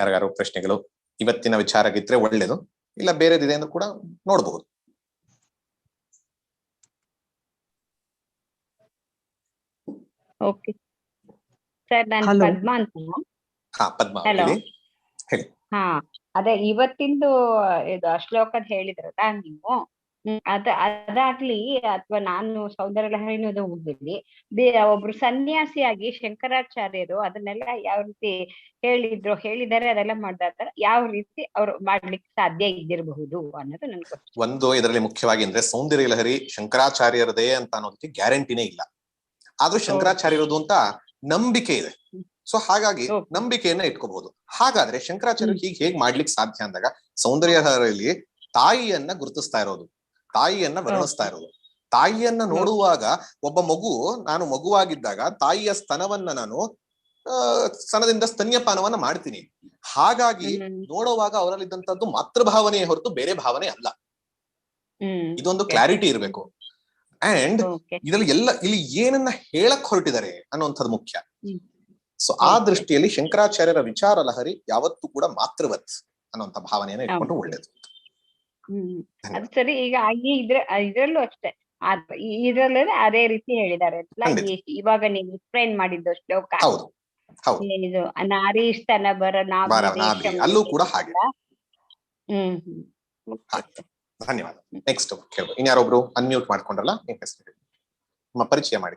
ಯಾರಿಗಾರು ಪ್ರಶ್ನೆಗಳು ಇವತ್ತಿನ ವಿಚಾರಕ್ಕಿದ್ರೆ ಒಳ್ಳೇದು ಇಲ್ಲ ಬೇರೆದಿದೆ ಎಂದು ಕೂಡ ನೋಡಬಹುದು ಓಕೆ ಸರ್ ನಾನು ಪದ್ಮಾ ಅಂತ ಹಾ ಪದ್ಮ ಹಾ ಅದೇ ಇವತ್ತಿಂದು ಇದು ಶ್ಲೋಕದ ಹೇಳಿದ್ರಲ್ಲ ನೀವು? ಅದ ಅದಾಗ್ಲಿ ಅಥವಾ ನಾನು ಸೌಂದರ್ಯ ಲಹರಿನೂ ಹೋಗಿದ್ವಿ. ಬೇ ಒಬ್ರು ಸನ್ಯಾಸಿಯಾಗಿ ಶಂಕರಾಚಾರ್ಯರು ಅದನ್ನೆಲ್ಲ ಯಾವ ರೀತಿ ಹೇಳಿದ್ರು ಹೇಳಿದಾರೆ ಅದೆಲ್ಲ ಮಾಡ್ದಾರ ಯಾವ ರೀತಿ ಅವ್ರು ಮಾಡ್ಲಿಕ್ಕೆ ಸಾಧ್ಯ ಇದ್ದಿರಬಹುದು ಅನ್ನೋದು ನನ್ಗೆ ಒಂದು ಇದರಲ್ಲಿ ಮುಖ್ಯವಾಗಿ ಅಂದ್ರೆ ಸೌಂದರ್ಯ ಲಹರಿ ಶಂಕರಾಚಾರ್ಯರದೇ ಅಂತ ಅನ್ನೋದಕ್ಕೆ ಗ್ಯಾರಂಟಿನೇ ಇಲ್ಲ. ಆದ್ರೂ ಶಂಕರಾಚಾರ್ಯರದು ಅಂತ ನಂಬಿಕೆ ಇದೆ. ಸೊ ಹಾಗಾಗಿ ನಂಬಿಕೆಯನ್ನ ಇಟ್ಕೋಬಹುದು. ಹಾಗಾದ್ರೆ ಶಂಕರಾಚಾರ್ಯ ಹೀಗೆ ಹೇಗ್ ಮಾಡ್ಲಿಕ್ಕೆ ಸಾಧ್ಯ ಅಂದಾಗ ಸೌಂದರ್ಯ ತಾಯಿಯನ್ನ ಗುರುತಿಸ್ತಾ ಇರೋದು. ತಾಯಿಯನ್ನ ವರ್ಣಿಸ್ತಾ ಇರೋದು. ತಾಯಿಯನ್ನ ನೋಡುವಾಗ ಒಬ್ಬ ಮಗು ನಾನು ಮಗುವಾಗಿದ್ದಾಗ ತಾಯಿಯ ಸ್ತನವನ್ನ ನಾನು ಸ್ತನದಿಂದ ಸ್ತನ್ಯಪಾನವನ್ನ ಮಾಡ್ತೀನಿ. ಹಾಗಾಗಿ. ನೋಡುವಾಗ ಅವರಲ್ಲಿದ್ದಂತದ್ದು ಮಾತೃಭಾವನೆಯ ಹೊರತು ಬೇರೆ ಭಾವನೆ ಅಲ್ಲ. ಇದೊಂದು ಕ್ಲಾರಿಟಿ ಇರಬೇಕು. ಅಂಡ್ ಇದರಲ್ಲಿ ಎಲ್ಲ ಇಲ್ಲಿ ಏನನ್ನ ಹೇಳಕ್ ಹೊರಟಿದ್ದಾರೆ ಅನ್ನುವಂಥದ್ದು ಮುಖ್ಯ. ಸೊ ಆ ದೃಷ್ಟಿಯಲ್ಲಿ ಶಂಕರಾಚಾರ್ಯರ ವಿಚಾರ ಲಹರಿ ಯಾವತ್ತೂ ಕೂಡ ಮಾತೃವತ್ ಅನ್ನುವಂಥ ಭಾವನೆಯನ್ನು ಇಟ್ಕೊಂಡು. ಒಳ್ಳೇದು. ಹ್ಮ್ ಅದು ಸರಿ ಈಗ ಈ ಇದ್ರ ಇದ್ರಲ್ಲೂ ಅಷ್ಟೇ. ಇದ್ರಲ್ಲೇ ಅದೇ ರೀತಿ ಹೇಳಿದ್ದಾರೆ? ಇವಾಗ ನೀವು ಎಕ್ಸ್ಪ್ಲೈನ್ ಮಾಡಿದ್ದು ಶ್ಲೋಕ. ಇದು ನಾರೀಸ್ತನ ಬರ ಅಲ್ಲೂ ಕೂಡ ಹಾಗೆ. ಹ್ಮ್ ಹ್ಮ್. ಧನ್ಯವಾದ. ನೆಕ್ಸ್ಟ್ ಕೇಳ್ಬೋದು. ಇನ್ಯಾರೊಬ್ರು ಅನ್ಮ್ಯೂಟ್ ಮಾಡ್ಕೊಂಡ್ರಲ್ಲ. ನಿಮ್ಮ ಪರಿಚಯ ಮಾಡಿ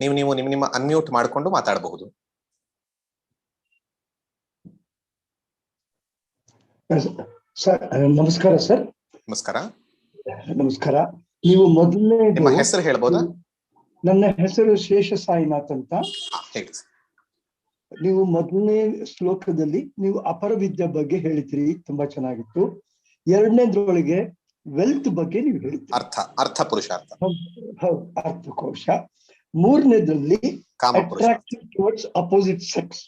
ನೀವು ನೀವು ನಿಮ್ ನಿಮ್ಮ ಅನ್ಮ್ಯೂಟ್ ಮಾಡ್ಕೊಂಡು ಮಾತಾಡಬಹುದು. ನಮಸ್ಕಾರ ಸರ್. ನಮಸ್ಕಾರ. ನಮಸ್ಕಾರ. ನೀವು ಮೊದಲನೇ ನಿಮ್ಮ ಹೆಸರು ಹೇಳ್ಬೋದಾ? ನನ್ನ ಹೆಸರು ಶೇಷ ಸಾಯಿನಾಥ್ ಅಂತ. ನೀವು ಮೊದಲನೇ ಶ್ಲೋಕದಲ್ಲಿ ನೀವು ಅಪರ ವಿದ್ಯೆ ಬಗ್ಗೆ ಹೇಳಿದ್ರಿ ತುಂಬಾ ಚೆನ್ನಾಗಿತ್ತು. ಎರಡನೇದ್ರೊಳಗೆ ವೆಲ್ತ್ ಬಗ್ಗೆ ನೀವು ಹೇಳಿದ್ರಿ. ಅರ್ಥ ಅರ್ಥ ಪುರುಷಾರ್ಥ. ಹೌದು ಅರ್ಥಕೋಶ ಮೂರನೇದ್ರಲ್ಲಿ ಅಟ್ರಾಕ್ಟಿವ್ ಟುವರ್ಡ್ಸ್ ಅಪೋಸಿಟ್ ಸೆಕ್ಸ್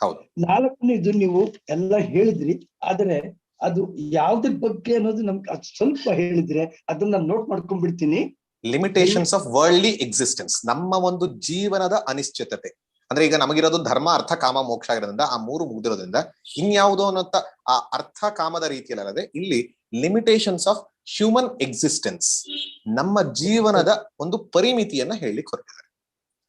ಹೌದು. ನಾಲ್ಕನೇದು ನೀವು ಎಲ್ಲ ಹೇಳಿದ್ರಿ ಆದ್ರೆ ಅದು ಯಾವ್ದ್ರ ಬಗ್ಗೆ ಅನ್ನೋದು ನಮ್ಗೆ ಸ್ವಲ್ಪ ಹೇಳಿದ್ರೆ ಅದನ್ನ ನೋಟ್ ಮಾಡ್ಕೊಂಡ್ಬಿಡ್ತೀನಿ. ಲಿಮಿಟೇಷನ್ಸ್ ಆಫ್ ವರ್ಲ್ಡ್ಲಿ ಎಕ್ಸಿಸ್ಟೆನ್ಸ್ ನಮ್ಮ ಒಂದು ಜೀವನದ ಅನಿಶ್ಚಿತತೆ. ಅಂದ್ರೆ ಈಗ ನಮಗಿರೋದು ಧರ್ಮ ಅರ್ಥ ಕಾಮ ಮೋಕ್ಷ ಆಗಿರೋದ್ರಿಂದ ಆ ಮೂರು ಮುಗಿದಿರೋದ್ರಿಂದ ಇನ್ಯಾವುದೋ ಅನ್ನೋಂತ ಆ ಅರ್ಥ ಕಾಮದ ಅಲ್ಲದೆ ಇಲ್ಲಿ ಲಿಮಿಟೇಷನ್ಸ್ ಆಫ್ ಹ್ಯೂಮನ್ ಎಕ್ಸಿಸ್ಟೆನ್ಸ್ ನಮ್ಮ ಜೀವನದ ಒಂದು ಪರಿಮಿತಿಯನ್ನ ಹೇಳಿ ಹೊರಟಿದ್ದಾರೆ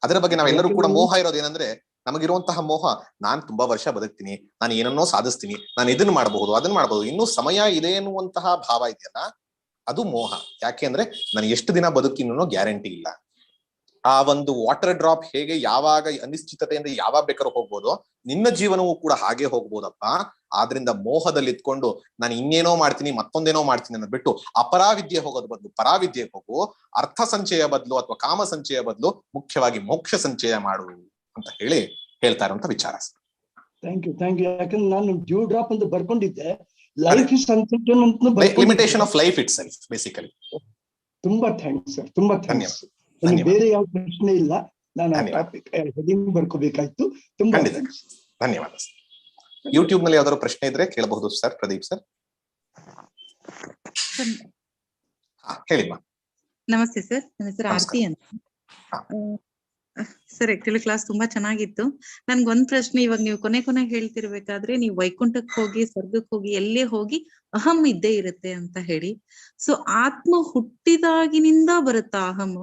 ಅದರ ಬಗ್ಗೆ ನಾವೆಲ್ಲರೂ ಕೂಡ ಮೋಹ ಇರೋದೇನಂದ್ರೆ ನಮಗಿರುವಂತಹ ಮೋಹ ನಾನು ತುಂಬಾ ವರ್ಷ ಬದುಕ್ತೀನಿ, ನಾನು ಏನನ್ನೋ ಸಾಧಿಸ್ತೀನಿ, ನಾನು ಇದನ್ನ ಮಾಡಬಹುದು, ಅದನ್ನ ಮಾಡಬಹುದು. ಇನ್ನೂ ಸಮಯ ಇದೆ ಎನ್ನುವಂತಹ ಭಾವ ಇದೆಯಲ್ಲ, ಅದು ಮೋಹ. ಯಾಕೆ ಅಂದ್ರೆ ನಾನು ಎಷ್ಟು ದಿನ ಬದುಕಿನೂ ಗ್ಯಾರಂಟಿ ಇಲ್ಲ. ಆ ಒಂದು ವಾಟರ್ ಡ್ರಾಪ್ ಹೇಗೆ ಯಾವಾಗ ಅನಿಶ್ಚಿತತೆಯಿಂದ ಯಾವಾಗ ಬೇಕಾದ್ರೂ ಹೋಗ್ಬೋದು, ನಿನ್ನ ಜೀವನವೂ ಕೂಡ ಹಾಗೆ ಹೋಗ್ಬೋದಪ್ಪ. ಆದ್ರಿಂದ ಮೋಹದಲ್ಲಿ ಇದ್ಕೊಂಡು ನಾನು ಇನ್ನೇನೋ ಮಾಡ್ತೀನಿ, ಮತ್ತೊಂದೇನೋ ಮಾಡ್ತೀನಿ ಅಂತ ಬಿಟ್ಟು ಅಪರಾವಿದ್ಯೆ ಹೋಗೋದ್ ಬದಲು ಪರಾವಿದ್ಯೆ ಹೋಗು, ಅರ್ಥ ಸಂಚಯ ಬದಲು ಅಥವಾ ಕಾಮ ಸಂಚಯ ಬದಲು ಮುಖ್ಯವಾಗಿ ಮೋಕ್ಷ ಸಂಚಯ ಮಾಡು. ಅಂತ ಹೇಳಿ ಹೇಳ್ತಾ ಇರುವಂತ ವಿಚಾರ. ಥ್ಯಾಂಕ್ ಯು ಥ್ಯಾಂಕ್ ಯು ಯಾಕಂದ್ರೆ ನಾನು ಡ್ಯೂ ಡ್ರಾಪ್ ಅಂತ ಬರ್ಕೊಂಡಿದ್ದೆ. ಲೈಫ್ ಇಸ್ ಅನ್ಸರ್ಟನ್ ಅಂತ limitation of life itself basically ತುಂಬಾ ಥ್ಯಾಂಕ್ಸ್ ಸರ್ ತುಂಬಾ ಥ್ಯಾಂಕ್ಸ್ ನನಗೆ ಬೇರೆ ಯಾವ ಪ್ರಶ್ನೆ ಇಲ್ಲ. ನಾನು ಆ. ಟಾಪಿಕ್ ಹೆಡಿಂಗ್ ಬರ್ಕೋಬೇಕಾಯ್ತು. ತುಂಬಾ. ಧನ್ಯವಾದ ಯೂಟ್ಯೂಬ್ನಲ್ಲಿ ಯಾವ್ದಾದ್ರು ಪ್ರಶ್ನೆ ಇದ್ರೆ ಕೇಳಬಹುದು ಸರ್ ಪ್ರದೀಪ್ ಸರ್ ಹಾ ಹೇಳಿಮ್ಮ ನಮಸ್ತೆ ಸರ್ ನನ್ನ ಹೆಸರು. ಆರತಿ ಅಂತ. ಸರ್ ಆಕ್ಚುಲಿ ಕ್ಲಾಸ್ ತುಂಬಾ ಚೆನ್ನಾಗಿತ್ತು. ನನ್ಗೆ ಒಂದ್ ಪ್ರಶ್ನೆ ಇವಾಗ ನೀವು ಕೊನೆ ಕೊನೆ ಹೇಳ್ತಿರ್ಬೇಕಾದ್ರೆ, ನೀವು ವೈಕುಂಠಕ್ಕೆ ಹೋಗಿ, ಸ್ವರ್ಗಕ್ಕೆ ಹೋಗಿ ಎಲ್ಲೇ ಹೋಗಿ ಅಹಂ ಇದ್ದೇ ಇರುತ್ತೆ ಅಂತ ಹೇಳಿ. ಸೊ ಆತ್ಮ ಹುಟ್ಟಿದಾಗಿನಿಂದ ಬರುತ್ತಾ ಅಹಂ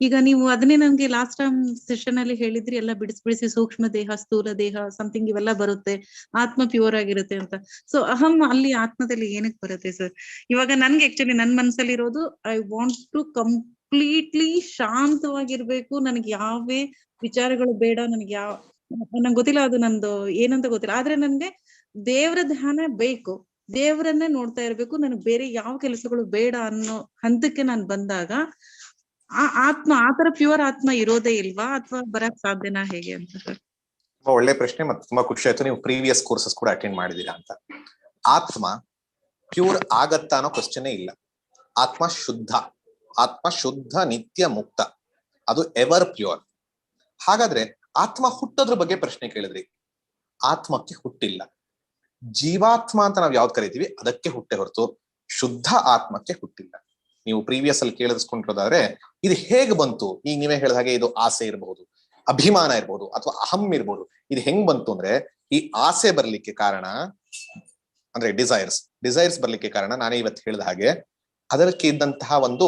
ಈಗ ನೀವು ಅದನ್ನೇ ನಮ್ಗೆ ಲಾಸ್ಟ್ ಟೈಮ್ ಸೆಷನ್ ಅಲ್ಲಿ ಹೇಳಿದ್ರಿ, ಎಲ್ಲ ಬಿಡಿಸಿ ಬಿಡಿಸಿ ಸೂಕ್ಷ್ಮ ದೇಹ, ಸ್ಥೂಲ ದೇಹ ಸಮಥಿಂಗ್ ಇವೆಲ್ಲ ಬರುತ್ತೆ. ಆತ್ಮ ಪ್ಯೂರ್ ಆಗಿರುತ್ತೆ ಅಂತ. ಸೊ ಅಹಂ ಅಲ್ಲಿ ಆತ್ಮದಲ್ಲಿ ಏನಕ್ಕೆ ಬರುತ್ತೆ ಸರ್ ಇವಾಗ ನನ್ಗೆ ಆಕ್ಚುಲಿ ನನ್ ಮನ್ಸಲ್ಲಿ ಇರೋದು ಐ ವಾಂಟ್ ಟು ಕಂಪ್ಲೀಟ್ಲಿ ಶಾಂತವಾಗಿರ್ಬೇಕು. ನನಗೆ ಯಾವೇ ವಿಚಾರಗಳು ಬೇಡ, ನನಗೆ ಯಾವ, ನಂಗೆ ಗೊತ್ತಿಲ್ಲ ಅದು ನಂದು ಏನಂತ ಗೊತ್ತಿಲ್ಲ. ಆದ್ರೆ ನನ್ಗೆ ದೇವರ ಧ್ಯಾನ ಬೇಕು. ದೇವರನ್ನೇ ನೋಡ್ತಾ ಇರ್ಬೇಕು. ನನಗೆ ಬೇರೆ ಯಾವ ಕೆಲಸಗಳು ಬೇಡ ಅನ್ನೋ ಹಂತಕ್ಕೆ ನಾನು ಬಂದಾಗ, ಆ ಆತ್ಮ ಆತರ ಪ್ಯೂರ್ ಆತ್ಮ ಇರೋದೇ ಇಲ್ವಾ? ಅಥವಾ ಬರಕ್ ಸಾಧ್ಯನಾ ಹೇಗೆ ಅಂತ ತುಂಬಾ ಒಳ್ಳೆ ಪ್ರಶ್ನೆ ಮತ್ತೆ ತುಂಬಾ ಖುಷಿ ಆಯ್ತು. ನೀವು ಪ್ರೀವಿಯಸ್ ಕೋರ್ಸಸ್ ಕೂಡ ಅಟೆಂಡ್ ಮಾಡಿದೀರಾ ಅಂತ. ಆತ್ಮ ಪ್ಯೂರ್ ಆಗತ್ತ ಅನ್ನೋ ಕ್ವಶನೇ ಇಲ್ಲ. ಆತ್ಮ ಶುದ್ಧ. ಆತ್ಮ ಶುದ್ಧ ನಿತ್ಯ ಮುಕ್ತ. ಅದು ಎವರ್ ಪ್ಯೂರ್ ಹಾಗಾದ್ರೆ ಆತ್ಮ ಹುಟ್ಟೋದ್ರ ಬಗ್ಗೆ ಪ್ರಶ್ನೆ ಕೇಳಿದ್ರಿ. ಆತ್ಮಕ್ಕೆ ಹುಟ್ಟಿಲ್ಲ. ಜೀವಾತ್ಮ ಅಂತ ನಾವ್ ಯಾವ್ದು ಕರಿತೀವಿ? ಅದಕ್ಕೆ ಹುಟ್ಟೆ ಹೊರತು ಶುದ್ಧ ಆತ್ಮಕ್ಕೆ ಹುಟ್ಟಿಲ್ಲ. ನೀವು ಪ್ರೀವಿಯಸ್ ಅಲ್ಲಿ ಕೇಳಿಸ್ಕೊಂಡಿರೋದಾದ್ರೆ ಇದು ಹೇಗೆ ಬಂತು? ಈಗ ನೀವೇ ಹೇಳಿದ ಹಾಗೆ ಇದು ಆಸೆ ಇರಬಹುದು ಅಭಿಮಾನ ಇರ್ಬೋದು, ಅಥವಾ ಅಹಂ ಇರ್ಬೋದು. ಇದು ಹೆಂಗ್ ಬಂತು ಅಂದ್ರೆ ಈ ಆಸೆ ಬರ್ಲಿಕ್ಕೆ ಕಾರಣ ಅಂದ್ರೆ ಡಿಸೈರ್ಸ್ ಡಿಸೈರ್ಸ್ ಬರ್ಲಿಕ್ಕೆ ಕಾರಣ ನಾನೇ ಇವತ್ತು ಹೇಳಿದ ಹಾಗೆ ಅದಕ್ಕೆ ಇದ್ದಂತಹ ಒಂದು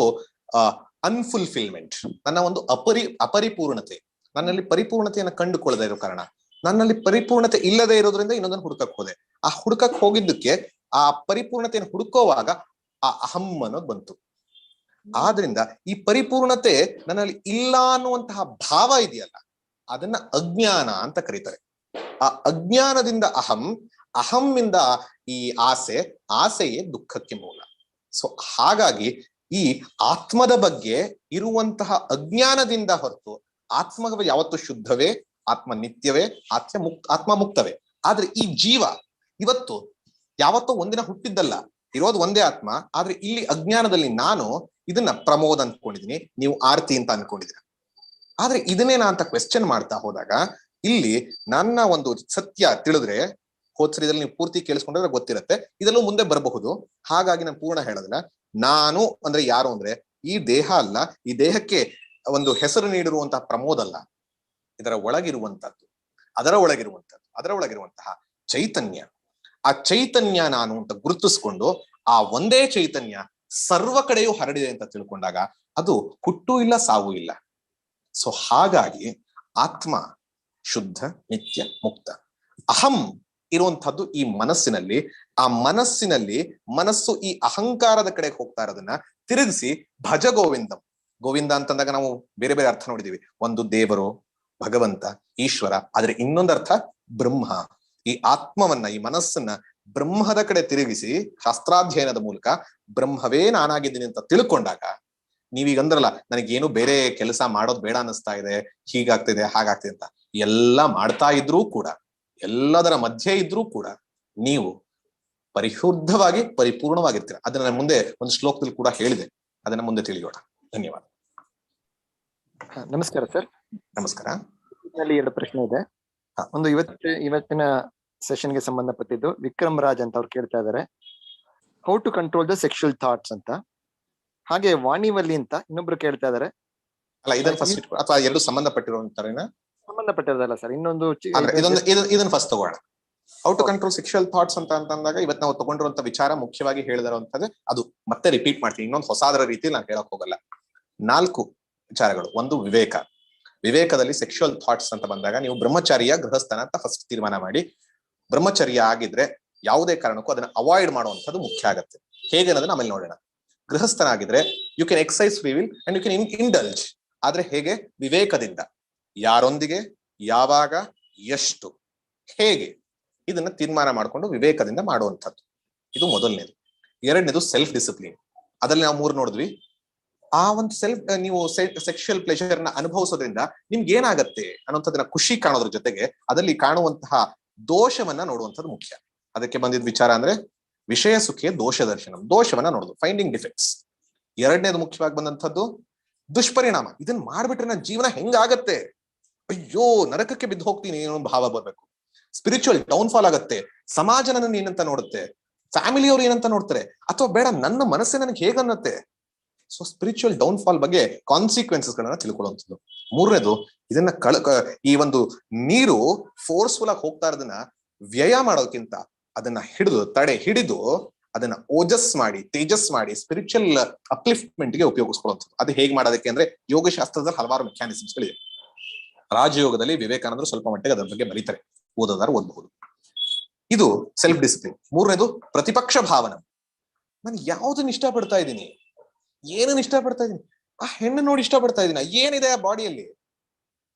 ಅನ್ಫುಲ್ಫಿಲ್ಮೆಂಟ್ ನನ್ನ ಒಂದು ಅಪರಿ, ಅಪರಿಪೂರ್ಣತೆ. ನನ್ನಲ್ಲಿ ಪರಿಪೂರ್ಣತೆಯನ್ನು ಕಂಡುಕೊಳ್ಳದೆ ಇರೋ ಕಾರಣ. ನನ್ನಲ್ಲಿ ಪರಿಪೂರ್ಣತೆ ಇಲ್ಲದೆ ಇರೋದ್ರಿಂದ ಇನ್ನೊಂದನ್ನು ಹುಡುಕಕ್ ಹೋದೆ. ಆ ಹುಡುಕಕ್ ಹೋಗಿದ್ದಕ್ಕೆ ಆ ಪರಿಪೂರ್ಣತೆಯನ್ನು ಹುಡುಕೋವಾಗ ಆ ಅಹಂ ಅನ್ನೋದು ಬಂತು. ಆದ್ರಿಂದ ಈ ಪರಿಪೂರ್ಣತೆ ನನ್ನಲ್ಲಿ ಇಲ್ಲ ಅನ್ನುವಂತಹ ಭಾವ ಇದೆಯಲ್ಲ, ಅದನ್ನ ಅಜ್ಞಾನ ಅಂತ ಕರೀತಾರೆ. ಆ ಅಜ್ಞಾನದಿಂದ ಅಹಂ ಅಹಮ್ಮಿಂದ ಈ ಆಸೆ, ಆಸೆಯೇ ದುಃಖಕ್ಕೆ ಮೂಲ. ಸೊ ಹಾಗಾಗಿ ಈ ಆತ್ಮದ ಬಗ್ಗೆ ಇರುವಂತಹ ಅಜ್ಞಾನದಿಂದ ಹೊರತು ಆತ್ಮ ಯಾವತ್ತು ಶುದ್ಧವೇ, ಆತ್ಮ ನಿತ್ಯವೇ, ಆತ್ಮ ಮುಕ್ತ ಆತ್ಮ ಮುಕ್ತವೇ. ಆದ್ರೆ ಈ ಜೀವ ಇವತ್ತು ಯಾವತ್ತೋ ಒಂದಿನ ಹುಟ್ಟಿದ್ದಲ್ಲ, ಇರೋದು ಒಂದೇ ಆತ್ಮ, ಆದ್ರೆ ಇಲ್ಲಿ ಅಜ್ಞಾನದಲ್ಲಿ ನಾನು ಇದನ್ನ ಪ್ರಮೋದ್ ಅನ್ಕೊಂಡಿದೀನಿ, ನೀವು ಆರತಿ ಅಂತ ಅನ್ಕೊಂಡಿದೀರ. ಆದ್ರೆ ಇದನ್ನೇನಾ ಅಂತ ಕ್ವೆಶ್ಚನ್ ಮಾಡ್ತಾ ಹೋದಾಗ, ಇಲ್ಲಿ ನನ್ನ ಒಂದು ಸತ್ಯ ತಿಳಿದ್ರೆ ಹೋದ್ಸರಿ ಇದ್ರಲ್ಲಿ ನೀವು ಪೂರ್ತಿ ಕೇಳಿಸ್ಕೊಂಡ್ರೆ ಗೊತ್ತಿರುತ್ತೆ. ಇದೆಲ್ಲೂ ಮುಂದೆ ಬರಬಹುದು. ಹಾಗಾಗಿ ನಾನು ಪೂರ್ಣ ಹೇಳೋದಿಲ್ಲ ನಾನು ಅಂದ್ರೆ ಯಾರು ಅಂದ್ರೆ, ಈ ದೇಹ ಅಲ್ಲ, ಈ ದೇಹಕ್ಕೆ ಒಂದು ಹೆಸರು ನೀಡಿರುವಂತಹ ಪ್ರಮೋದ್ ಅಲ್ಲ. ಇದರ ಒಳಗಿರುವಂತದ್ದು, ಅದರ ಒಳಗಿರುವಂತದ್ದು, ಅದರ ಒಳಗಿರುವಂತಹ ಚೈತನ್ಯ. ಆ ಚೈತನ್ಯ ನಾನು ಅಂತ ಗುರುತಿಸ್ಕೊಂಡು, ಆ ಒಂದೇ ಚೈತನ್ಯ ಸರ್ವ ಕಡೆಯೂ ಹರಡಿದೆ ಅಂತ ತಿಳ್ಕೊಂಡಾಗ ಅದು ಹುಟ್ಟು ಇಲ್ಲ, ಸಾವು ಇಲ್ಲ. ಸೊ ಹಾಗಾಗಿ ಆತ್ಮ ಶುದ್ಧ, ನಿತ್ಯ, ಮುಕ್ತ. ಅಹಂ ಇರುವಂತಹದ್ದು ಈ ಮನಸ್ಸಿನಲ್ಲಿ, ಆ ಮನಸ್ಸಿನಲ್ಲಿ ಮನಸ್ಸು ಈ ಅಹಂಕಾರದ ಕಡೆಗೆ ಹೋಗ್ತಾ ಇರೋದನ್ನ ತಿರುಗಿಸಿ ಭಜ ಗೋವಿಂದಂ ಗೋವಿಂದ ಅಂತಂದಾಗ ನಾವು ಬೇರೆ ಬೇರೆ ಅರ್ಥ ನೋಡಿದೀವಿ. ಒಂದು ದೇವರು, ಭಗವಂತ, ಈಶ್ವರ, ಆದ್ರೆ ಇನ್ನೊಂದು ಅರ್ಥ ಬ್ರಹ್ಮ. ಈ ಆತ್ಮವನ್ನ, ಈ ಮನಸ್ಸನ್ನ ಬ್ರಹ್ಮದ ಕಡೆ ತಿರುಗಿಸಿ ಶಾಸ್ತ್ರಾಧ್ಯಯನದ ಮೂಲಕ ಬ್ರಹ್ಮವೇ ನಾನಾಗಿದ್ದೀನಿ ಅಂತ ತಿಳ್ಕೊಂಡಾಗ ನೀವೀಗ ಅಂದ್ರಲ್ಲ, ನನಗೇನು ಬೇರೆ ಕೆಲಸ ಮಾಡೋದು ಬೇಡ ಅನ್ನಿಸ್ತಾ ಇದೆ ಹೀಗಾಗ್ತಿದೆ ಹಾಗಾಗ್ತಿದೆ ಅಂತ. ಎಲ್ಲ ಮಾಡ್ತಾ ಇದ್ರೂ ಕೂಡ ಎಲ್ಲದರ ಮಧ್ಯೆ ಇದ್ರೂ ಕೂಡ ನೀವು ಪರಿಶುದ್ಧವಾಗಿ ಪರಿಪೂರ್ಣವಾಗಿರ್ತೀರ. ಅದನ್ನ ನಾನು ಮುಂದೆ ಒಂದು ಶ್ಲೋಕದಲ್ಲಿ ಕೂಡ ಹೇಳಿದೆ. ಅದನ್ನ ಮುಂದೆ ತಿಳಿಯೋಣ. ಧನ್ಯವಾದ. ನಮಸ್ಕಾರ ಸರ್. ನಮಸ್ಕಾರ. ಎರಡು ಪ್ರಶ್ನೆ ಇದೆ. ಒಂದು ಇವತ್ತು ಇವತ್ತಿನ ಸೆಷನ್ಗೆ ಸಂಬಂಧಪಟ್ಟಿದ್ದು ವಿಕ್ರಮ್ ರಾಜ್ ಅಂತ ಅವ್ರು ಕೇಳ್ತಾ ಇದ್ದಾರೆ how to control the sexual thoughts ಅಂತ. ಹಾಗೆ ವಾಣಿವಲ್ಲಿ ಅಂತ ಇನ್ನೊಬ್ರು ಕೇಳ್ತಾ ಇದ್ದಾರೆ ಅಲ್ಲ ಇದನ್ನ ಫಸ್ಟ್ ಅಥವಾ ಎರಡು ಸಂಬಂಧಪಟ್ಟಿರುವಂತರೇನ? ಸಂಬಂಧಪಟ್ಟಿರೋದಲ್ಲ ಸರ್ ಇನ್ನೊಂದು ಅಂದ್ರೆ ಇದೊಂದು ಇದನ್ನ ಫಸ್ಟ್ ತಗೋಣ. How to control sexual thoughts ಅಂತ ಅಂತಂದಾಗ ಇವತ್ತು ನಾವು ತಗೊಂಡಿರುವಂತ ವಿಚಾರ ಮುಖ್ಯವಾಗಿ ಹೇಳಿದಾರಂತದ್ದು ಅದು ಮತ್ತೆ ರಿಪೀಟ್ ಮಾಡ್ತೀನಿ. ಇನ್ನೊಂದು ಹೊಸಾದರ ರೀತಿ ನಾನು ಹೇಳಕ್ ಹೋಗಲ್ಲ. ನಾಲ್ಕು ವಿಚಾರಗಳು. ಒಂದು ವಿವೇಕ. ವಿವೇಕದಲ್ಲಿ ಸೆಕ್ಷುಯಲ್ ಥಾಟ್ಸ್ ಅಂತ ಬಂದಾಗ ನೀವು ಬ್ರಹ್ಮಚಾರಿಯ ಗೃಹಸ್ಥನ ಅಂತ ಫಸ್ಟ್ ತೀರ್ಮಾನ ಮಾಡಿ. ಬ್ರಹ್ಮಚರ್ಯ ಆಗಿದ್ರೆ ಯಾವುದೇ ಕಾರಣಕ್ಕೂ ಅದನ್ನ ಅವಾಯ್ಡ್ ಮಾಡುವಂಥದ್ದು ಮುಖ್ಯ ಆಗತ್ತೆ. ಹೇಗೆ ಅನ್ನೋದನ್ನ ಆಮೇಲೆ ನೋಡೋಣ. ಗೃಹಸ್ಥನಾಗಿದ್ರೆ you can exercise we will and you can indulge ಆದ್ರೆ ಹೇಗೆ? ವಿವೇಕದಿಂದ. ಯಾರೊಂದಿಗೆ, ಯಾವಾಗ, ಎಷ್ಟು, ಹೇಗೆ ಇದನ್ನ ತೀರ್ಮಾನ ಮಾಡಿಕೊಂಡು ವಿವೇಕದಿಂದ ಮಾಡುವಂಥದ್ದು. ಇದು ಮೊದಲನೇದು. ಎರಡನೇದು ಸೆಲ್ಫ್ ಡಿಸಿಪ್ಲಿನ್ ಅದ್ರಲ್ಲಿ ನಾವು ಮೂರು ನೋಡಿದ್ವಿ. ಆ ಒಂದು ಸೆಲ್ಫ್ ನೀವು ಸೆಕ್ಷುಯಲ್ ಪ್ಲೆಷರ್ನ ಅನುಭವಿಸೋದ್ರಿಂದ ನಿಮ್ಗೆ ಏನಾಗತ್ತೆ ಅನ್ನೋಂಥದ್ದನ್ನ ಖುಷಿ ಕಾಣೋದ್ರ ಜೊತೆಗೆ ಅದರಲ್ಲಿ ಕಾಣುವಂತಹ ದೋಷವನ್ನ ನೋಡುವಂಥದ್ದು ಮುಖ್ಯ. ಅದಕ್ಕೆ ಬಂದಿದ್ದ ವಿಚಾರ ಅಂದ್ರೆ ವಿಷಯ ಸುಖಿಯ ದೋಷ ದರ್ಶನ. ದೋಷವನ್ನ ನೋಡುದು ಫೈಂಡಿಂಗ್ ಡಿಫೆಕ್ಟ್ಸ್ ಎರಡನೇದು ಮುಖ್ಯವಾಗಿ ಬಂದಂಥದ್ದು ದುಷ್ಪರಿಣಾಮ. ಇದನ್ನ ಮಾಡ್ಬಿಟ್ರೆ ನನ್ನ ಜೀವನ ಹೆಂಗಾಗತ್ತೆ? ಅಯ್ಯೋ, ನರಕಕ್ಕೆ ಬಿದ್ದು ಹೋಗ್ತೀನಿ, ಏನೋ ಭಾವ ಬರ್ಬೇಕು. ಸ್ಪಿರಿಚುವಲ್ ಡೌನ್ ಫಾಲ್ ಆಗತ್ತೆ. ಸಮಾಜ ನನ್ನ ಏನಂತ ನೋಡುತ್ತೆ? ಫ್ಯಾಮಿಲಿಯವ್ರು ಏನಂತ ನೋಡ್ತಾರೆ? ಅಥವಾ ಬೇಡ, ನನ್ನ ಮನಸ್ಸೇ ನನಗೆ ಹೇಗನ್ನತ್ತೆ ಸೊ ಸ್ಪಿರಿಚುವಲ್ ಡೌನ್ ಫಾಲ್ ಬಗ್ಗೆ ಕಾನ್ಸಿಕ್ವೆನ್ಸಸ್ ಗಳನ್ನ ತಿಳ್ಕೊಳ್ಳುವಂಥದ್ದು. ಮೂರನೇದು, ಇದನ್ನ ಕಳ ಈ ಒಂದು ನೀರು ಫೋರ್ಸ್ಫುಲ್ ಆಗಿ ಹೋಗ್ತಾ ಇರೋದನ್ನ ವ್ಯಯ ಮಾಡೋದಕ್ಕಿಂತ ಅದನ್ನ ಹಿಡಿದು, ತಡೆ ಹಿಡಿದು ಅದನ್ನ ಓಜಸ್ ಮಾಡಿ, ತೇಜಸ್ ಮಾಡಿ ಸ್ಪಿರಿಚುವಲ್ ಅಪ್ಲಿಫ್ಟ್ಮೆಂಟ್ಗೆ ಉಪಯೋಗಿಸ್ಕೊಳ್ಳುವಂಥದ್ದು. ಅದು ಹೇಗೆ ಮಾಡೋದಕ್ಕೆ ಅಂದ್ರೆ ಯೋಗಶಾಸ್ತ್ರದಲ್ಲಿ ಹಲವಾರು ಮೆಕ್ಯಾನಿಸಮ್ಸ್ ಗಳಿದೆ ರಾಜಯೋಗದಲ್ಲಿ ವಿವೇಕಾನಂದರು ಸ್ವಲ್ಪ ಮಟ್ಟಿಗೆ ಅದರ ಬಗ್ಗೆ ಬರೀತಾರೆ ಓದೋದಾರು ಓದಬಹುದು. ಇದು ಸೆಲ್ಫ್ ಡಿಸಿಪ್ಲಿನ್ ಮೂರನೇದು ಪ್ರತಿಪಕ್ಷ ಭಾವನೆ. ನಾನು ಯಾವ್ದನ್ನ ಇಷ್ಟಪಡ್ತಾ ಇದ್ದೀನಿ? ಏನನ್ನ ಇಷ್ಟಪಡ್ತಾ ಇದ್ದೀನಿ? ಆ ಹೆಣ್ಣು ನೋಡಿ ಇಷ್ಟಪಡ್ತಾ ಇದ್ದೀನಿ? ಏನಿದೆ ಆ ಬಾಡಿಯಲ್ಲಿ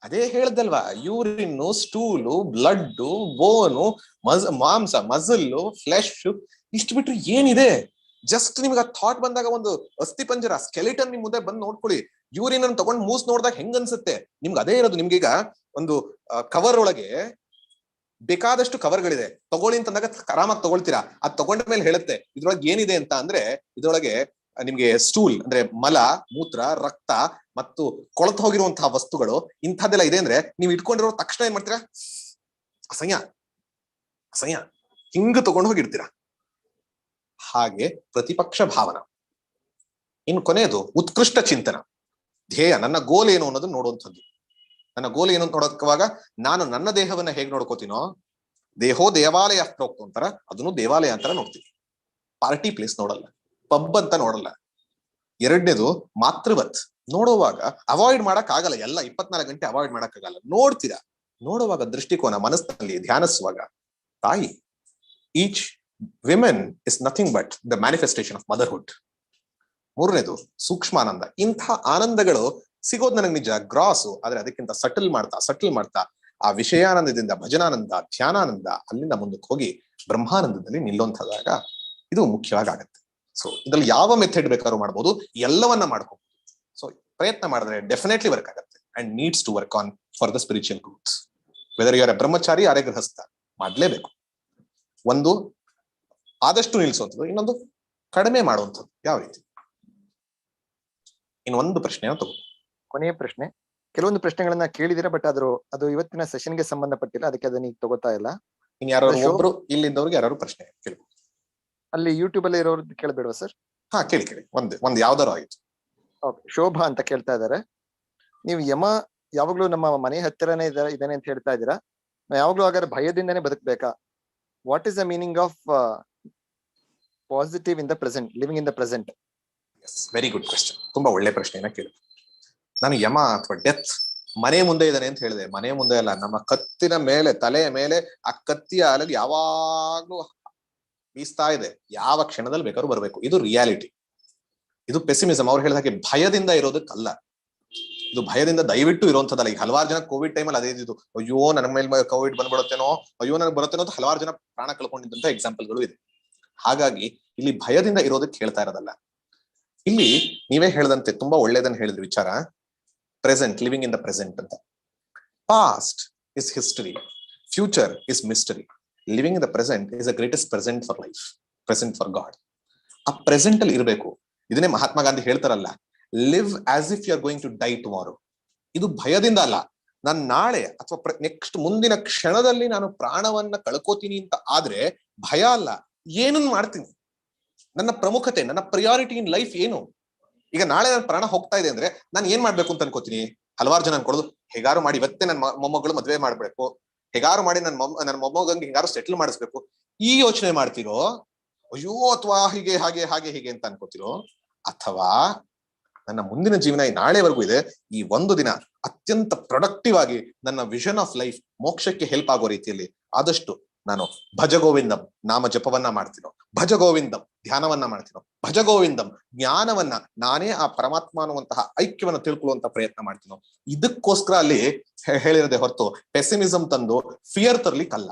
ಅದೇ ಹೇಳ್ದಲ್ವಾ ಯೂರಿನ್ನು ಸ್ಟೂಲು ಬ್ಲಡ್ಡು ಬೋನು ಮಜ್ ಮಾಂಸ ಮಜಲ್ಲು ಫ್ಲೆಶ್ ಇಷ್ಟು ಬಿಟ್ರೆ ಏನಿದೆ? ಜಸ್ಟ್ ನಿಮ್ಗೆ ಆ ಥಾಟ್ ಬಂದಾಗ ಒಂದು ಅಸ್ಥಿ ಪಂಜರ ಸ್ಕೆಲಿಟನ್ ನಿಮ್ ಮುಂದೆ ಬಂದು ನೋಡ್ಕೊಳ್ಳಿ. ಯೂರಿನ್ ಅನ್ನು ತಗೊಂಡ್ ಮೂಸ್ ನೋಡಿದಾಗ ಹೆಂಗ್ ಅನ್ಸುತ್ತೆ? ನಿಮ್ಗೆ ಅದೇ ಇರೋದು. ನಿಮ್ಗೀಗ ಒಂದು ಕವರ್ ಒಳಗೆ ಬೇಕಾದಷ್ಟು ಕವರ್ಗಳಿದೆ ತಗೊಳ್ಳಿ ಅಂತಂದಾಗ ಆರಾಮಾಗಿ ತಗೊಳ್ತೀರಾ? ಅದ್ ತಗೊಂಡ ಮೇಲೆ ಹೇಳುತ್ತೆ. ಇದ್ರೊಳಗೆ ಏನಿದೆ ಅಂತ ಅಂದ್ರೆ, ಇದ್ರೊಳಗೆ ನಿಮ್ಗೆ ಸ್ಟೂಲ್ ಅಂದ್ರೆ ಮಲ, ಮೂತ್ರ, ರಕ್ತ ಮತ್ತು ಕೊಳತು ಹೋಗಿರುವಂತಹ ವಸ್ತುಗಳು ಇಂಥದ್ದೆಲ್ಲ ಇದೆ ಅಂದ್ರೆ ನೀವು ಇಟ್ಕೊಂಡಿರೋ ತಕ್ಷಣ ಏನ್ ಮಾಡ್ತೀರಾ? ಅಸಹ್ಯ. ಅಸಹ್ಯ. ಹಿಂಗ ತಗೊಂಡು ಹೋಗಿರ್ತೀರಾ ಹಾಗೆ ಪ್ರತಿಪಕ್ಷ ಭಾವನ. ಇನ್ ಕೊನೆಯದು, ಉತ್ಕೃಷ್ಟ ಚಿಂತನ. ಧ್ಯೇಯ, ನನ್ನ ಗೋಲ್ ಏನು ಅನ್ನೋದನ್ನ ನೋಡುವಂಥದ್ದು. ನನ್ನ ಗೋಲ್ ಏನು ಅಂತ ನಾನು ನನ್ನ ದೇಹವನ್ನ ಹೇಗ್ ನೋಡ್ಕೋತೀನೋ, ದೇಹೋ ದೇವಾಲಯ ಪ್ರೋಕ್ತು ಅಂತಾರ ಅದನ್ನು ದೇವಾಲಯ ಅಂತಾರ ನೋಡ್ತೀವಿ. ಪಾರ್ಟಿ ಪ್ಲೇಸ್ ನೋಡಲ್ಲ, ಪಬ್ ಅಂತ ನೋಡಲ್ಲ. ಎರಡನೇದು ಮಾತೃವತ್. ನೋಡುವಾಗ ಅವಾಯ್ಡ್ ಮಾಡಕ್ ಆಗಲ್ಲ, ಎಲ್ಲ ಇಪ್ಪತ್ನಾಲ್ಕು ಗಂಟೆ ಅವಾಯ್ಡ್ ಮಾಡಕ್ ಆಗಲ್ಲ. ನೋಡ್ತೀರಾ? ನೋಡುವಾಗ ದೃಷ್ಟಿಕೋನ ಮನಸ್ಸಿನಲ್ಲಿ ಧ್ಯಾನಿಸುವಾಗ, ತಾಯಿ, each women is nothing but the manifestation of motherhood. ಮೂರನೇದು ಸೂಕ್ಷ್ಮಾನಂದ. ಇಂಥ ಆನಂದಗಳು ಸಿಗೋದು ನನಗೆ ನಿಜ, ಗ್ರಾಸು, ಆದ್ರೆ ಅದಕ್ಕಿಂತ ಸಟಲ್ ಮಾಡ್ತಾ ಸಟಲ್ ಮಾಡ್ತಾ, ಆ ವಿಷಯಾನಂದದಿಂದ ಭಜನಾನಂದ, ಧ್ಯಾನಾನಂದ, ಅಲ್ಲಿಂದ ಮುಂದಕ್ಕೆ ಹೋಗಿ ಬ್ರಹ್ಮಾನಂದದಲ್ಲಿ ನಿಲ್ಲುವಂತದಾಗ ಇದು ಮುಖ್ಯವಾಗಿ ಆಗತ್ತೆ ಸೊ ಇದ್ರಲ್ಲಿ ಯಾವ ಮೆಥಡ್ ಬೇಕಾದ್ರೂ ಮಾಡ್ಬೋದು, ಎಲ್ಲವನ್ನ ಮಾಡ್ಕೋಬಹುದು ಸೊ ಪ್ರಯತ್ನ ಮಾಡಿದ್ರೆ ಡೆಫಿನೆಟ್ಲಿ ವರ್ಕ್ ಆಗುತ್ತೆ and needs to work on for the spiritual groups whether ಯಾರ ಬ್ರಹ್ಮಚಾರಿ ಅರೆ ಗೃಹಸ್ಥ ಮಾಡ್ಲೇಬೇಕು. ಒಂದು, ಆದಷ್ಟು ನಿಲ್ಲಿಸುವಂಥದ್ದು ಇನ್ನೊಂದು, ಕಡಿಮೆ ಮಾಡುವಂಥದ್ದು, ಯಾವ ರೀತಿ? ಇನ್ನೊಂದು ಪ್ರಶ್ನೆಯನ್ನು ತಗೋ. ಕೊನೆಯ ಪ್ರಶ್ನೆ. ಕೆಲವೊಂದು ಪ್ರಶ್ನೆಗಳನ್ನ ಕೇಳಿದಿರ ಬಟ್ ಆದ್ರೂ ಅದು ಇವತ್ತಿನ ಸೆಷನ್ಗೆ ಸಂಬಂಧಪಟ್ಟಿಲ್ಲ ಅದಕ್ಕೆ ಅದನ್ನ ಈಗ ತಗೋತಾ ಇಲ್ಲ. ಇನ್ ಯಾರು? ಒಬ್ರು ಇಲ್ಲಿದ್ದವ್ರಿಗೆ ಯಾರು ಪ್ರಶ್ನೆ ಕೇಳಿ. ಅಲ್ಲಿ ಯೂಟ್ಯೂಬ್ ಅಲ್ಲಿ ಇರೋರ್ದು ಕೇಳಬೇಡವಾ ಸರ್ ಹಾ ಕೇಳಿ ಕೇಳಿ. ಒಂದ್ ಒಂದ್ ಯಾವ್ದಾರು ಆಗಿತ್ತು. ಓಕೆ ಶೋಭಾ ಅಂತ ಕೇಳ್ತಾ ಇದ್ದಾರೆ ನೀವು ಯಮ ಯಾವಾಗ್ಲೂ ನಮ್ಮ ಮನೆ ಹತ್ತಿರನೇ ಇದ ಇದಾನೆ ಅಂತ ಹೇಳ್ತಾ ಇದ್ದೀರಾ? ನಾವ್ ಯಾವಾಗ್ಲೂ ಹಾಗಾದ್ರೆ ಭಯದಿಂದನೇ ಬದುಕ್ಬೇಕಾ? What is the meaning of positive in the present living in the present very good question ತುಂಬಾ ಒಳ್ಳೆ ಪ್ರಶ್ನೆಯನ್ನ ಕೇಳಿ. ನಾನು ಯಮ ಅಥವಾ ಡೆತ್ ಮನೆ ಮುಂದೆ ಇದ್ದಾನೆ ಅಂತ ಹೇಳಿದೆ. ಮನೆ ಮುಂದೆ ಅಲ್ಲ, ನಮ್ಮ ಕತ್ತಿನ ಮೇಲೆ, ತಲೆಯ ಮೇಲೆ, ಆ ಕತ್ತಿಯ ಅಲಗು ಯಾವಾಗ್ಲೂ ಬೀಸ್ತಾ ಇದೆ. ಯಾವ ಕ್ಷಣದಲ್ಲಿ ಬೇಕಾದ್ರೂ ಬರಬೇಕು. ಇದು ರಿಯಾಲಿಟಿ ಇದು ಪೆಸಿಮಿಸಮ್ ಅವ್ರು ಹೇಳಿದ ಹಾಗೆ ಭಯದಿಂದ ಇರೋದಕ್ಕಲ್ಲ. ಇದು ಭಯದಿಂದ ದಯವಿಟ್ಟು ಇರುವಂತದಲ್ಲ ಈಗ ಹಲವಾರು ಜನ ಕೋವಿಡ್ ಟೈಮಲ್ಲಿ ಅದೇ ಇದ್ದು ಅಯ್ಯೋ, ನನ್ನ ಮೇಲೆ ಕೋವಿಡ್ ಬಂದ್ಬಿಡುತ್ತೇನೋ? ಅಯ್ಯೋ, ನನಗೆ ಬರುತ್ತೇನೋ ಅಂತ ಹಲವಾರು ಜನ ಪ್ರಾಣ ಕಳ್ಕೊಂಡಿದ್ದಂತ ಎಕ್ಸಾಂಪಲ್ಗಳು ಇದೆ. ಹಾಗಾಗಿ ಇಲ್ಲಿ ಭಯದಿಂದ ಇರೋದಕ್ಕೆ ಹೇಳ್ತಾ ಇರೋದಲ್ಲ. ಇಲ್ಲಿ ನೀವೇ ಹೇಳ್ದಂತೆ ತುಂಬಾ ಒಳ್ಳೇದನ್ನ ಹೇಳಿದ್ರಿ ವಿಚಾರ. Present, living in the present ಅಂತ. Past is history, future is mystery. Living in the present is a greatest present for life, present for God. ಆ ಪ್ರೆಸೆಂಟ್ ಅಲ್ಲಿ ಇರಬೇಕು. ಇದನ್ನೇ ಮಹಾತ್ಮ ಗಾಂಧಿ ಹೇಳ್ತಾರಲ್ಲ live as if you are going to die tomorrow ಇದು ಭಯದಿಂದ ಅಲ್ಲ. ನಾನು ನಾಳೆ ಅಥವಾ ನೆಕ್ಸ್ಟ್ ಮುಂದಿನ ಕ್ಷಣದಲ್ಲಿ ನಾನು ಪ್ರಾಣವನ್ನ ಕಳ್ಕೋತೀನಿ ಅಂತ ಆದ್ರೆ ಭಯ ಅಲ್ಲ. ಏನನ್ನ ಮಾಡ್ತೀನಿ? ನನ್ನ ಪ್ರಮುಖತೆ, ನನ್ನ ಪ್ರಿಯಾರಿಟಿ ಇನ್ ಲೈಫ್ ಏನು? ಈಗ ನಾಳೆ ನನ್ನ ಪ್ರಾಣ ಹೋಗ್ತಾ ಇದೆ ಅಂದ್ರೆ ನಾನು ಏನ್ ಮಾಡ್ಬೇಕು ಅಂತ ಅನ್ಕೋತೀನಿ? ಹಲವಾರು ಜನ ಅನ್ಕೊಳ್ಳೋದು ಹೇಗಾರು ಮಾಡಿ ಇವತ್ತೇ ನನ್ನ ಮೊಮ್ಮಗಳು ಮದ್ವೆ ಮಾಡ್ಬೇಕು, ಹೇಗಾರು ಮಾಡಿ ನನ್ನ ಮೊಮ್ಮ ನನ್ನ ಮೊಮ್ಮಗಂಗೆ ಹೇಗಾರು ಸೆಟ್ಲ್ ಮಾಡಿಸ್ಬೇಕು, ಈ ಯೋಚನೆ ಮಾಡ್ತಿರೋ, ಅಯ್ಯೋ ಅಥವಾ ಹೀಗೆ, ಹಾಗೆ ಹಾಗೆ, ಹೀಗೆ ಅಂತ ಅನ್ಕೋತಿರೋ, ಅಥವಾ ನನ್ನ ಮುಂದಿನ ಜೀವನ ಈ ನಾಳೆವರೆಗೂ ಇದೆ, ಈ ಒಂದು ದಿನ ಅತ್ಯಂತ ಪ್ರೊಡಕ್ಟಿವ್ ಆಗಿ ನನ್ನ ವಿಷನ್ ಆಫ್ ಲೈಫ್ ಮೋಕ್ಷಕ್ಕೆ ಹೆಲ್ಪ್ ಆಗೋ ರೀತಿಯಲ್ಲಿ ಆದಷ್ಟು ನಾನು ಭಜಗೋವಿಂದ ನಾಮ ಜಪವನ್ನ ಮಾಡ್ತೀನೋ ಭಜಗೋವಿಂದಂ, ಧ್ಯಾನವನ್ನ ಮಾಡ್ತೀನೋ ಭಜಗೋವಿಂದಂ, ಜ್ಞಾನವನ್ನ ನಾನೇ ಆ ಪರಮಾತ್ಮ ಅನ್ನುವಂತಹ ಐಕ್ಯವನ್ನ ತಿಳ್ಕೊಳ್ಳುವಂತ ಪ್ರಯತ್ನ ಮಾಡ್ತೀನೋ ಇದಕ್ಕೋಸ್ಕರ ಅಲ್ಲಿ ಹೇಳಿರದೆ ಹೊರತು ಪೆಸಿಮಿಸಂ ತಂದು ಫಿಯರ್ ತರ್ಲಿಕ್ಕಲ್ಲ.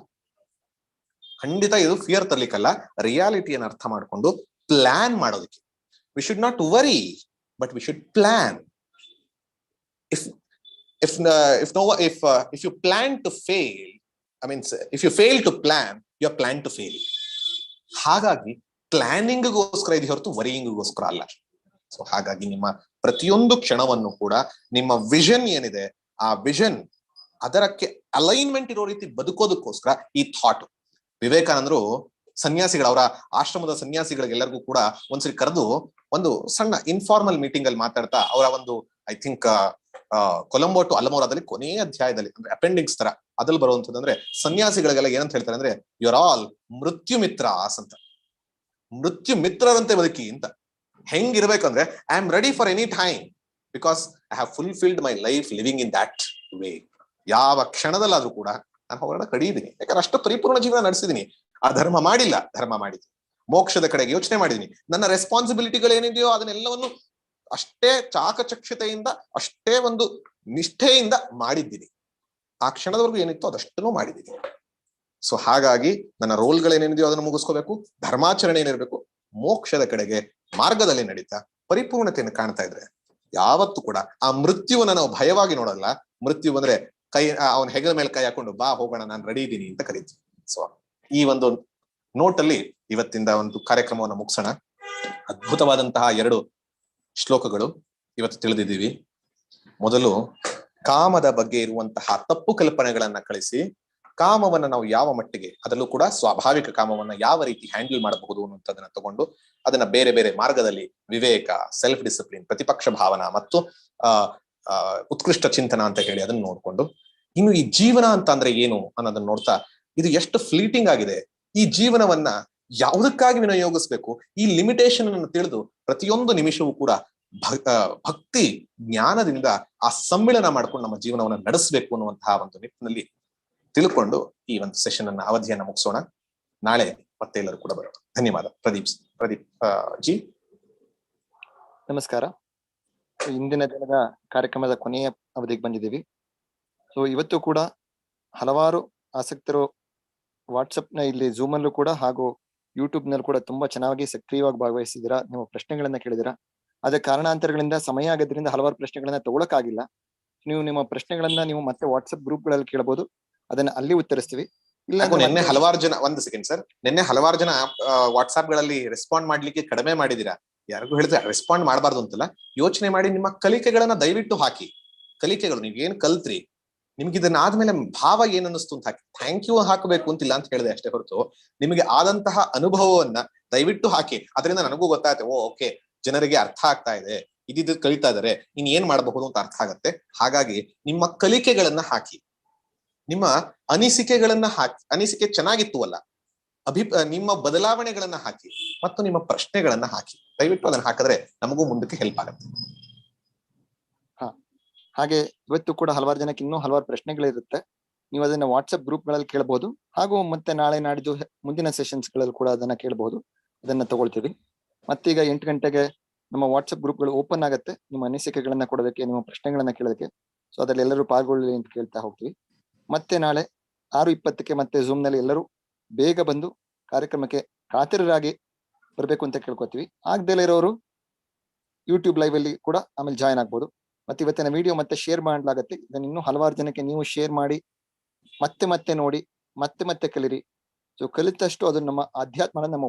ಖಂಡಿತ ಇದು ಫಿಯರ್ ತರ್ಲಿಕ್ಕಲ್ಲ. ರಿಯಾಲಿಟಿಯನ್ನು ಅರ್ಥ ಮಾಡ್ಕೊಂಡು ಪ್ಲಾನ್ ಮಾಡೋದಕ್ಕೆ. We should not worry but we should plan if if if no if if you plan to fail I means if you fail to plan you are plan to fail ಹಾಗಾಗಿ ಪ್ಲಾನಿಂಗ್ಗೋಸ್ಕರ ಇದೆ ಹೊರತು ವರಿಯಿಂಗ್ಗೋಸ್ಕರ ಅಲ್ಲ. So ಹಾಗಾಗಿ ನಿಮ್ಮ ಪ್ರತಿಯೊಂದು ಕ್ಷಣವನ್ನು ಕೂಡ ನಿಮ್ಮ ವಿಷನ್ ಏನಿದೆ, ಆ ವಿಷನ್ ಅದರಕ್ಕೆ ಅಲೈನ್ಮೆಂಟ್ ಇರೋ ರೀತಿ ಬದುಕೋದಕ್ಕೋಸ್ಕರ ಈ ಥಾಟ್ ವಿವೇಕಾನಂದರು ಸನ್ಯಾಸಿಗಳು, ಅವರ ಆಶ್ರಮದ ಸನ್ಯಾಸಿಗಳಿಗೆಲ್ಲರಿಗೂ ಕೂಡ ಒಂದ್ಸರಿ ಕರೆದು ಒಂದು ಸಣ್ಣ ಇನ್ಫಾರ್ಮಲ್ ಮೀಟಿಂಗ್ ಅಲ್ಲಿ ಮಾತಾಡ್ತಾ ಅವರ ಒಂದು ಐ ಥಿಂಕ್ ಕೊಲಂಬೋ ಟು ಅಲಮೋರಾದಲ್ಲಿ ಕೊನೆಯ ಅಧ್ಯಾಯದಲ್ಲಿ, ಅಂದ್ರೆ ಅಪೆಂಡಿಕ್ಸ್ ತರ, ಅದ್ರಲ್ಲಿ ಬರುವಂತದ್ದು ಅಂದ್ರೆ ಸನ್ಯಾಸಿಗಳಿಗೆಲ್ಲ ಏನಂತ ಹೇಳ್ತಾರೆ ಅಂದ್ರೆ ಯುವರ್ ಆಲ್ ಮೃತ್ಯು ಮಿತ್ರ ಅಂತ. ಮೃತ್ಯು ಮಿತ್ರರಂತೆ ಬದುಕಿ ಅಂತ. ಹೆಂಗಿರ್ಬೇಕಂದ್ರೆ I am ready for any time because I have fulfilled my life living in that way ಯಾವ ಕ್ಷಣದಲ್ಲಾದ್ರೂ ಕೂಡ ನಾನು ಹೊರಗಡೆ ಕಡಿಯಿದ್ದೀನಿ ಯಾಕಂದ್ರೆ ಅಷ್ಟು ಪರಿಪೂರ್ಣ ಜೀವನ ನಡೆಸಿದೀನಿ. ಆ ಧರ್ಮ ಮಾಡಿಲ್ಲ, ಧರ್ಮ ಮಾಡಿದ್ದೀನಿ ಮೋಕ್ಷದ ಕಡೆಗೆ ಯೋಚನೆ ಮಾಡಿದೀನಿ. ನನ್ನ ರೆಸ್ಪಾನ್ಸಿಬಿಲಿಟಿಗಳು ಏನಿದೆಯೋ ಅದನ್ನೆಲ್ಲವನ್ನು ಅಷ್ಟೇ ಚಾಕಚಕ್ಷತೆಯಿಂದ, ಅಷ್ಟೇ ಒಂದು ನಿಷ್ಠೆಯಿಂದ ಮಾಡಿದ್ದೀನಿ. ಆ ಕ್ಷಣದವರೆಗೂ ಏನಿತ್ತು ಅದಷ್ಟನ್ನು ಮಾಡಿದ್ದೀನಿ. ಸೊ ಹಾಗಾಗಿ ನನ್ನ ರೋಲ್ಗಳೇನೇನಿದೆಯೋ ಅದನ್ನು ಮುಗಿಸ್ಕೋಬೇಕು, ಧರ್ಮಾಚರಣೆ ಏನಿರಬೇಕು, ಮೋಕ್ಷದ ಕಡೆಗೆ ಮಾರ್ಗದಲ್ಲಿ ನಡೀತಾ, ಪರಿಪೂರ್ಣತೆಯನ್ನು ಕಾಣ್ತಾ ಇದ್ರೆ ಯಾವತ್ತು ಕೂಡ ಆ ಮೃತ್ಯುವನ್ನ ನಾವು ಭಯವಾಗಿ ನೋಡಲ್ಲ. ಮೃತ್ಯು ಬಂದ್ರೆ ಕೈ ಅವನ ಹೆಗಲ ಮೇಲೆ ಕೈ ಹಾಕೊಂಡು ಬಾ, ಹೋಗೋಣ, ನಾನು ರೆಡಿ ಇದ್ದೀನಿ ಅಂತ ಕರೀತೀನಿ ಸೊ ಈ ಒಂದು ನೋಟ್ ಅಲ್ಲಿ ಇವತ್ತಿಂದ ಒಂದು ಕಾರ್ಯಕ್ರಮವನ್ನು ಮುಗಿಸೋಣ. ಅದ್ಭುತವಾದಂತಹ ಎರಡು ಶ್ಲೋಕಗಳು ಇವತ್ತು ತಿಳಿದಿದ್ದೀವಿ. ಮೊದಲು ಕಾಮದ ಬಗ್ಗೆ ಇರುವಂತಹ ತಪ್ಪು ಕಲ್ಪನೆಗಳನ್ನ ಕಳಿಸಿ, ಕಾಮವನ್ನ ನಾವು ಯಾವ ಮಟ್ಟಿಗೆ, ಅದರಲ್ಲೂ ಕೂಡ ಸ್ವಾಭಾವಿಕ ಕಾಮವನ್ನ ಯಾವ ರೀತಿ ಹ್ಯಾಂಡಲ್ ಮಾಡಬಹುದು ಅನ್ನುವಂಥದ್ದನ್ನ ತಗೊಂಡು ಅದನ್ನ ಬೇರೆ ಬೇರೆ ಮಾರ್ಗದಲ್ಲಿ ವಿವೇಕ ಸೆಲ್ಫ್ ಡಿಸಿಪ್ಲಿನ್ ಪ್ರತಿಪಕ್ಷ ಭಾವನಾ ಮತ್ತು ಉತ್ಕೃಷ್ಟ ಚಿಂತನ ಅಂತ ಹೇಳಿ ಅದನ್ನ ನೋಡ್ಕೊಂಡು, ಇನ್ನು ಈ ಜೀವನ ಅಂತ ಅಂದ್ರೆ ಏನು ಅನ್ನೋದನ್ನ ನೋಡ್ತಾ, ಇದು ಎಷ್ಟು ಫ್ಲೀಟಿಂಗ್ ಆಗಿದೆ. ಈ ಜೀವನವನ್ನ ಯಾವುದಕ್ಕಾಗಿ ವಿನಿಯೋಗಿಸ್ಬೇಕು? ಈ ಲಿಮಿಟೇಷನ್ ಅನ್ನು ತಿಳಿದು ಪ್ರತಿಯೊಂದು ನಿಮಿಷವೂ ಕೂಡ ಭಕ್ತಿ, ಜ್ಞಾನದಿಂದ ಆ ಸಮ್ಮಿಳನ ಮಾಡ್ಕೊಂಡು ನಮ್ಮ ಜೀವನವನ್ನ ನಡೆಸಬೇಕು ಅನ್ನುವಂತಹ ಒಂದು ನಿಟ್ಟಿನಲ್ಲಿ ತಿಳ್ಕೊಂಡು ಈ ಒಂದು ಸೆಷನ್ ಅನ್ನ ಅವಧಿಯನ್ನ ಮುಗಿಸೋಣ. ನಾಳೆ ಮತ್ತೆ ಎಲ್ಲರೂ ಕೂಡ ಬರೋಣ. ಧನ್ಯವಾದ. ಪ್ರದೀಪ್ ಪ್ರದೀಪ್ ಜಿ. ನಮಸ್ಕಾರ. ಇಂದಿನ ದಿನದ ಕಾರ್ಯಕ್ರಮದ ಕೊನೆಯ ಅವಧಿಗೆ ಬಂದಿದ್ದೀವಿ. ಸೊ ಇವತ್ತು ಕೂಡ ಹಲವಾರು ಆಸಕ್ತರು ವಾಟ್ಸಪ್ನ ಇಲ್ಲಿ ಜೂಮಲ್ಲೂ ಕೂಡ ಹಾಗೂ ಯೂಟ್ಯೂಬ್ನಲ್ಲಿ ಕೂಡ ತುಂಬಾ ಚೆನ್ನಾಗಿ ಸಕ್ರಿಯವಾಗಿ ಭಾಗವಹಿಸಿದ್ದೀರಾ? ನಿಮ್ಮ ಪ್ರಶ್ನೆಗಳನ್ನ ಕೇಳಿದಿರಾ ಅದ ಕಾರಣಾಂತರಗಳಿಂದ ಸಮಯ ಆಗೋದ್ರಿಂದ ಹಲವಾರು ಪ್ರಶ್ನೆಗಳನ್ನ ತಗೊಳಕ್ಕಾಗಿಲ್ಲ. ನೀವು ನಿಮ್ಮ ಪ್ರಶ್ನೆಗಳನ್ನ ನೀವು ಮತ್ತೆ ವಾಟ್ಸ್ಆಪ್ ಗ್ರೂಪ್ಗಳಲ್ಲಿ ಕೇಳಬಹುದು. ಅದನ್ನ ಅಲ್ಲಿ ಉತ್ತರಿಸ್ತೀವಿ. ಇಲ್ಲ ನಿನ್ನೆ ಹಲವಾರು ಜನ ಒಂದು ಸೆಕೆಂಡ್ ಸರ್ ನಿನ್ನೆ ಹಲವಾರು ಜನ ವಾಟ್ಸ್ಆಪ್ಗಳಲ್ಲಿ ರೆಸ್ಪಾಂಡ್ ಮಾಡ್ಲಿಕ್ಕೆ ಕಡಿಮೆ ಮಾಡಿದಿರಾ ಯಾರಿಗೂ ಹೇಳಿದ್ರೆ ರೆಸ್ಪಾಂಡ್ ಮಾಡಬಾರ್ದು ಅಂತಲ್ಲ. ಯೋಚನೆ ಮಾಡಿ ನಿಮ್ಮ ಕಲಿಕೆಗಳನ್ನ ದಯವಿಟ್ಟು ಹಾಕಿ. ಕಲಿಕೆಗಳು ನೀವೇನ್ ಏನ್ ಕಲ್ತ್ರಿ ನಿಮ್ಗೆ ಇದನ್ನ ಆದ್ಮೇಲೆ ಭಾವ ಏನ್ ಅನ್ನಿಸ್ತು ಅಂತ ಹಾಕಿ ಥ್ಯಾಂಕ್ ಯು ಹಾಕಬೇಕು ಅಂತಿಲ್ಲ ಅಂತ ಹೇಳಿದೆ ಅಷ್ಟೇ ಹೊರತು, ನಿಮಗೆ ಆದಂತಹ ಅನುಭವವನ್ನ ದಯವಿಟ್ಟು ಹಾಕಿ, ಅದರಿಂದ ನನಗೂ ಗೊತ್ತಾಗುತ್ತೆ ಓ, ಓಕೆ, ಜನರಿಗೆ ಅರ್ಥ ಆಗ್ತಾ ಇದೆ ಇದಿದ್ದು ಕಲಿತಾ ಇದಾರೆ, ಇನ್ ಏನ್ ಮಾಡಬಹುದು ಅಂತ ಅರ್ಥ ಆಗತ್ತೆ. ಹಾಗಾಗಿ ನಿಮ್ಮ ಕಲಿಕೆಗಳನ್ನ ಹಾಕಿ, ನಿಮ್ಮ ಅನಿಸಿಕೆಗಳನ್ನ ಹಾಕಿ, ಅನಿಸಿಕೆ ಚೆನ್ನಾಗಿತ್ತು ಅಲ್ಲ, ಅಭಿ, ನಿಮ್ಮ ಬದಲಾವಣೆಗಳನ್ನ ಹಾಕಿ, ಮತ್ತು ನಿಮ್ಮ ಪ್ರಶ್ನೆಗಳನ್ನ ಹಾಕಿ, ದಯವಿಟ್ಟು ಅದನ್ನ ಹಾಕಿದ್ರೆ ನಮಗೂ ಮುಂದಕ್ಕೆ ಹೆಲ್ಪ್ ಆಗುತ್ತೆ. ಹಾಗೆ ಇವತ್ತು ಕೂಡ ಹಲವಾರು ಜನಕ್ಕೆ ಇನ್ನೂ ಹಲವಾರು ಪ್ರಶ್ನೆಗಳಿರುತ್ತೆ. ನೀವು ಅದನ್ನ ವಾಟ್ಸ್ಆಪ್ ಗ್ರೂಪ್ಗಳಲ್ಲಿ ಕೇಳಬಹುದು ಹಾಗೂ ಮತ್ತೆ ನಾಳೆ ನಾಡಿದ್ದು ಮುಂದಿನ ಸೆಷನ್ಸ್ಗಳಲ್ಲಿ ಕೂಡ ಅದನ್ನ ಕೇಳಬಹುದು ಅದನ್ನ ತಗೊಳ್ತೀವಿ. ಮತ್ತೀಗ ಎಂಟು ಗಂಟೆಗೆ ನಮ್ಮ ವಾಟ್ಸ್ಆಪ್ ಗ್ರೂಪ್ಗಳು ಓಪನ್ ಆಗುತ್ತೆ. ನಿಮ್ಮ ಅನಿಸಿಕೆಗಳನ್ನ ಕೊಡೋದಕ್ಕೆ, ನಿಮ್ಮ ಪ್ರಶ್ನೆಗಳನ್ನ ಕೇಳೋದಕ್ಕೆ. ಸೊ ಅದ್ರಲ್ಲಿ ಎಲ್ಲರೂ ಪಾಲ್ಗೊಳ್ಳಿ ಅಂತ ಕೇಳ್ತಾ ಹೋಗ್ತೀವಿ. ಮತ್ತೆ ನಾಳೆ ಆರು ಇಪ್ಪತ್ತಕ್ಕೆ ಮತ್ತೆ ಝೂಮ್ನಲ್ಲಿ ಎಲ್ಲರೂ ಬೇಗ ಬಂದು ಕಾರ್ಯಕ್ರಮಕ್ಕೆ ಕಾತರರಾಗಿ ಬರಬೇಕು ಅಂತ ಕೇಳ್ಕೊತೀವಿ. ಆಗದೇ ಇರೋರು ಯೂಟ್ಯೂಬ್ ಲೈವ್ ಅಲ್ಲಿ ಕೂಡ ಆಮೇಲೆ ಜಾಯ್ನ್ ಆಗ್ಬೋದು. ಮತ್ತೆ ಇವತ್ತಿನ ವಿಡಿಯೋ ಮತ್ತೆ ಶೇರ್ ಮಾಡಲಾಗತ್ತೆ. ಇದನ್ನ ಇನ್ನೂ ಹಲವಾರು ಜನಕ್ಕೆ ನೀವು ಶೇರ್ ಮಾಡಿ, ಮತ್ತೆ ಮತ್ತೆ ನೋಡಿ, ಮತ್ತೆ ಮತ್ತೆ ಕಲಿರಿ. ಸೊ ಕಲಿತಷ್ಟು ಅದು ನಮ್ಮ ಆಧ್ಯಾತ್ಮನ ನಮ್ಮ